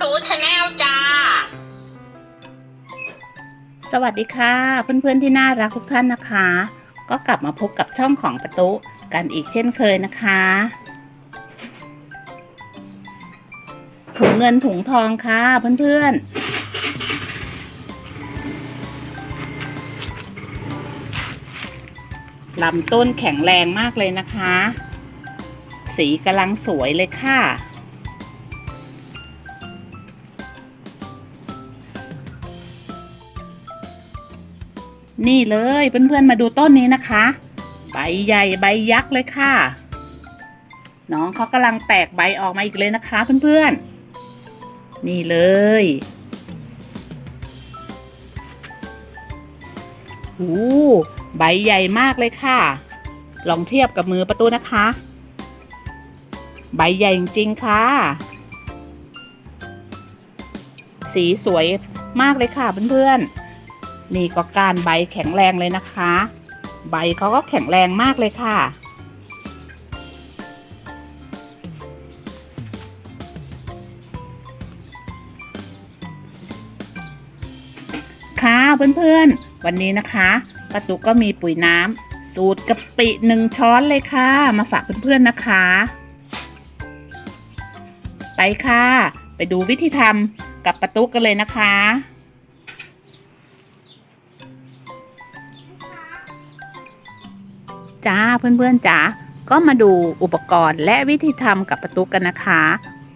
ตูชาแนลจ้า สวัสดีค่ะ เพื่อนๆที่น่ารักทุกท่านนะคะ ก็กลับมาพบกับช่องของประตุกันอีกเช่นเคยนะคะถุงเงินถุงทองค่ะ เพื่อนๆลำต้นแข็งแรงมากเลยนะคะ สีกำลังสวยเลยค่ะ นี่เลยเพื่อนๆมาดูต้นนี้นะคะ ใบใหญ่ใบยักษ์เลยค่ะ น้องเขากำลังแตกใบออกมาอีกเลยนะคะ เพื่อนๆ นี่เลยโอ้ใบใหญ่มากเลยค่ะ ลองเทียบกับมือประตูนะคะ ใบใหญ่จริงๆค่ะ สีสวยมากเลยค่ะเพื่อนๆ นี่ก็การใบแข็งแรงเลยนะคะ ใบเขาก็แข็งแรงมากเลยค่ะ ค่ะเพื่อนๆ วันนี้นะคะป้าตุกก็มีปุ๋ยน้ำสูตรกะปิหนึ่งช้อนเลยค่ะ มาฝากเพื่อนๆนะคะ ไปค่ะ ไปดูวิธีทำกับป้าตุกกันเลยนะคะ จ้าเพื่อนๆจ๋าก็มาดูอุปกรณ์และวิธีทำกับประตูกันนะคะ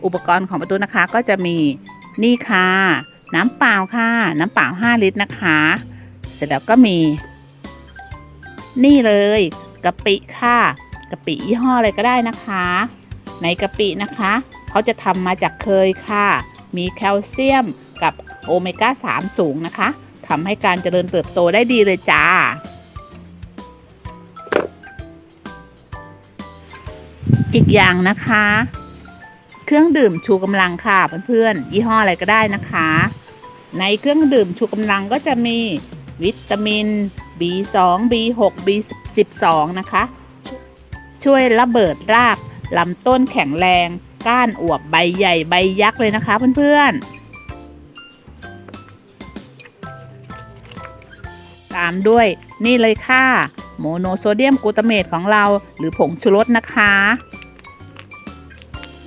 อุปกรณ์ของประตูนะคะก็จะมีนี่ค่ะ น้ำเปล่าค่ะ น้ำเปล่า 5 ลิตรนะคะ เสร็จแล้วก็มี นี่เลยกะปิค่ะกะปิยี่ห้ออะไรก็ได้นะคะ ในกะปินะคะเขาจะทำมาจากเคยค่ะ มีแคลเซียมกับโอเมก้า 3 สูงนะคะทำให้การเจริญเติบโตได้ดีเลยจ้า อีกอย่างนะคะ เครื่องดื่มชูกำลังค่ะเพื่อนๆยี่ห้ออะไรก็ได้นะคะ ในเครื่องดื่มชูกำลังก็จะมีวิตามิน B2 B6 B12 นะคะ ช่วยระเบิดรากลำต้นแข็งแรง ก้านอวบใบใหญ่ใบยักษ์เลยนะคะเพื่อนๆ ตามด้วยนี่เลยค่ะ โมโนโซเดียมกลูตาเมตของเราหรือผงชูรสนะคะ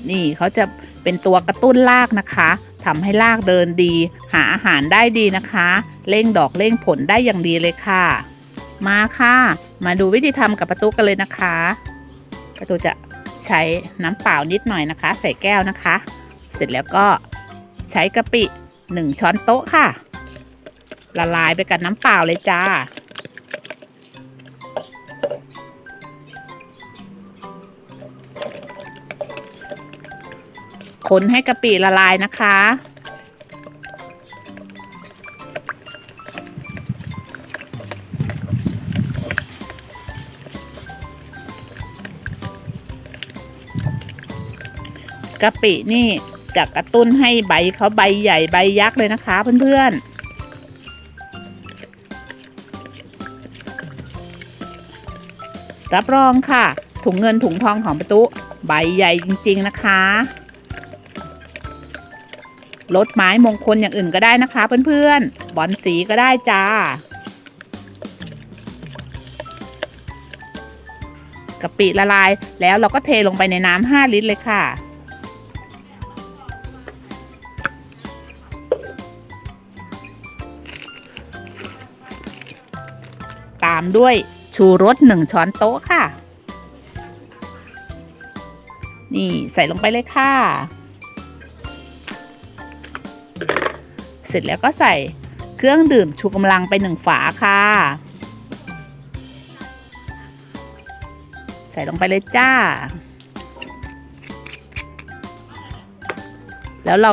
นี่เขาจะเป็นตัวกระตุ้นรากนะคะทำให้รากเดินดี หาอาหารได้ดีนะคะ เร่งดอกเร่งผลได้อย่างดีเลยค่ะ มาค่ะ มาดูวิธีทำกับประตูกันเลยนะคะประตูจะใช้น้ำเปล่านิดหน่อยนะคะ ใส่แก้วนะคะ เสร็จแล้วก็ใช้กะปิ 1 ช้อนโต๊ะค่ะ ละลายไปกับน้ำเปล่าเลยจ้า คนให้กะปิละลายนะคะ กะปินี่จะกระตุ้นให้ใบเขาใบใหญ่ใบยักษ์เลยนะคะเพื่อนๆรับรองค่ะ ถุงเงินถุงทองของประตุใบใหญ่จริง ๆ นะคะ ลดไม้มงคลอย่างอื่นก็ได้นะคะ เพื่อนๆ บอลสีก็ได้จ้ากะปิละลายแล้วเราก็เทลงไปในน้ำ5ลิตรเลยค่ะ ตามด้วยชูรส1ช้อนโต๊ะค่ะ นี่ใส่ลงไปเลยค่ะ สร็จแล้วก็ใส่เครื่องดื่มชูกำลังไปหนึ่งฝาค่ะ ใส่ลงไปเลยจ้า แล้วเรา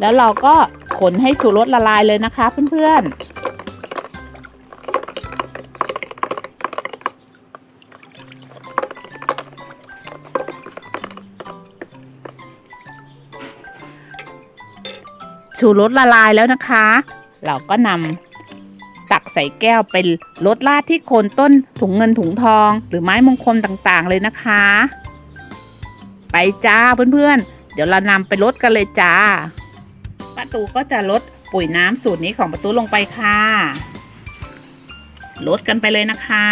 แล้วเราก็คนให้ชูรสละลายเลยนะคะเพื่อนๆ ชูรสละลายแล้วนะคะ เราก็นำตักใส่แก้วเป็นรสราดที่โคนต้นถุงเงินถุงทอง หรือไม้มงคลต่างๆ เลยนะคะ ไปจ้าเพื่อนๆ เดี๋ยวเรานำไปรดกันเลยจ้าประตูก็จะลดปุ๋ยน้ำสูตรนี้ของประตูลงไปค่ะลดกันไปเลยนะคะ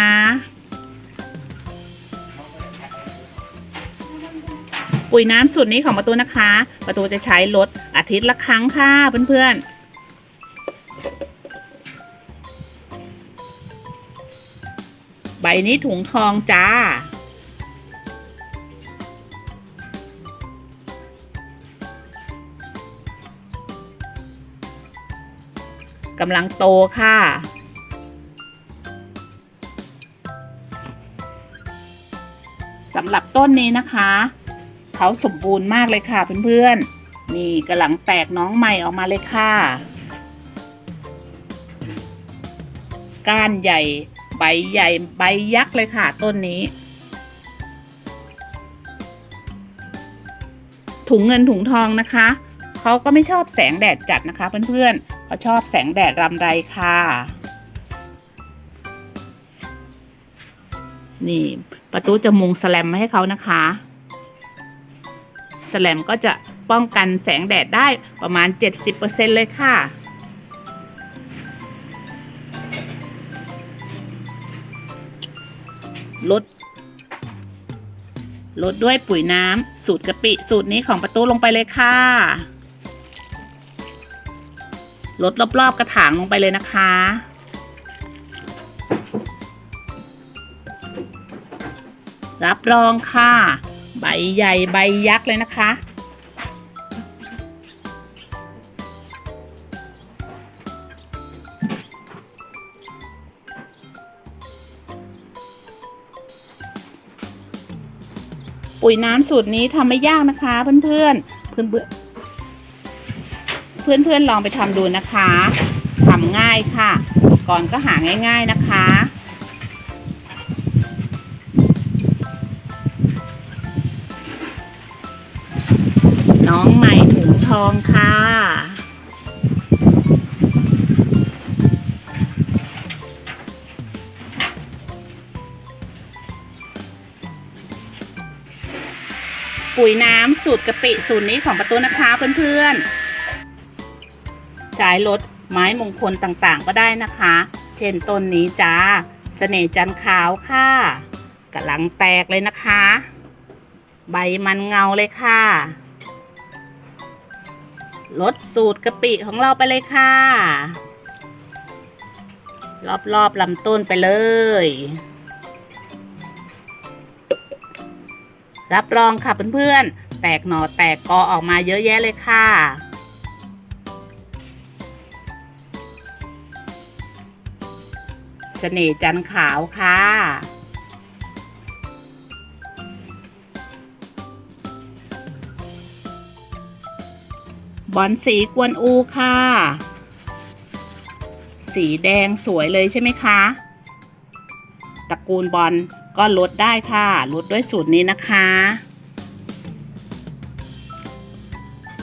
ปุ๋ยน้ำสูตรนี้ของประตูนะคะ ประตูจะใช้ลดอาทิตย์ละครั้งค่ะเพื่อนๆใบนี้ถุงทองจ้า กำลังโตค่ะ สำหรับต้นนี้นะคะ เขาสมบูรณ์มากเลยค่ะเพื่อนๆ นี่กำลังแตกน้องใหม่ออกมาเลยค่ะ ก้านใหญ่ ใบใหญ่ใบยักษ์เลยค่ะต้นนี้ ถุงเงินถุงทองนะคะ เขาก็ไม่ชอบแสงแดดจัดนะคะเพื่อนๆเขาชอบแสงแดดรำไรค่ะนี่ประตูจะมุงสแลมมาให้เขานะคะ สแลมก็จะป้องกันแสงแดดได้ประมาณ 70%เลยค่ะ ลด ลดด้วยปุ๋ยน้ำสูตรกะปิสูตรนี้ของประตูลงไปเลยค่ะ ลดรอบๆกระถางลงไปเลยนะคะรับรองค่ะ บใหญ่ใบยักษ์เลยนะคะ ปุ๋ยน้ำสูตรนี้ทำไม่ยากนะคะ เพื่อนๆเพื่อนเพื่อนเพื่อนลองไปทำดูนะคะทำง่ายค่ะกรณ์ก็หาง่าย ๆนะคะ น้องใหม่ถุงทองค่ะ ปุ๋ยน้ำสูตรกะปิสูตรนี้ของประตูนะคะเพื่อนๆใช้ลดไม้มงคลต่างๆก็ได้นะคะ เช่นต้นนี้จ้าเสน่จันขาวค่ะกำลังแตกเลยนะคะ ใบมันเงาเลยค่ะ ลดสูตรกะปิของเราไปเลยค่ะ รอบๆลำต้นไปเลย รับรองค่ะเพื่อนๆ แตกหน่อแตกกอออกมาเยอะแยะเลยค่ะเสน่ห์จันขาวค่ะ บอลสีกวนอูค่ะ สีแดงสวยเลยใช่ไหมคะตระกูลบอลก็ลดได้ค่ะลดด้วยสูตรนี้นะคะ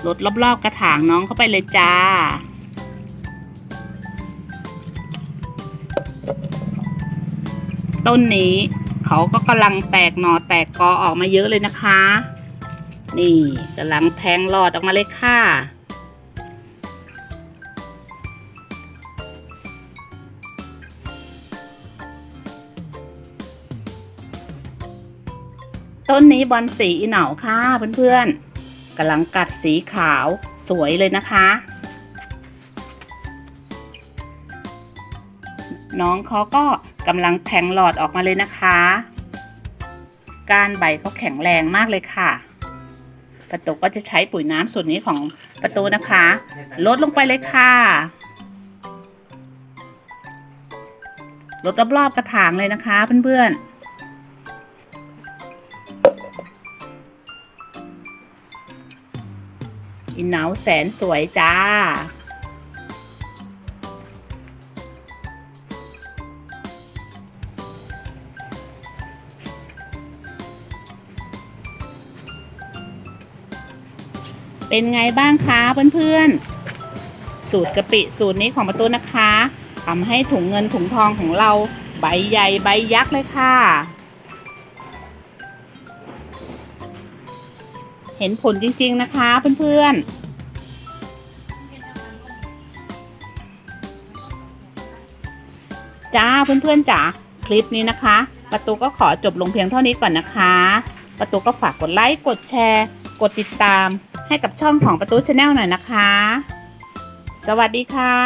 ลดรอบๆกระถางน้องเข้าไปเลยจ้า ต้นนี้เขาก็กำลังแตกหน่อแตกกอออกมาเยอะเลยนะคะ นี่กำลังแทงหลอดออกมาเลยค่ะ ต้นนี้บอลสีอีเหนาค่ะเพื่อนๆกำลังกัดสีขาวสวยเลยนะคะ น้องเขาก็กำลังแทงหลอดออกมาเลยนะคะ กานใบเขาแข็งแรงมากเลยค่ะ ประตูก็จะใช้ปุ๋ยน้ำส่วนนี้ของประตูนะคะลดลงไปเลยค่ะลดรอบๆกระถางเลยนะคะเพื่อนๆอินเนาแสนสวยจ้า เป็นไงบ้างคะเพื่อนๆ สูตรกะปิสูตรนี้ของประตูนะคะทำให้ถุงเงินถุงทองของเราใบใหญ่ใบยักษ์เลยค่ะ เห็นผลจริงๆนะคะเพื่อนๆจ้าเพื่อนๆจ๋าคลิปนี้นะคะ ประตูก็ขอจบลงเพียงเท่านี้ก่อนนะคะ ประตูก็ฝากกดไลค์กดแชร์ กดติดตาม ให้กับช่องของประตูชาแนลหน่อยนะคะ สวัสดีค่ะ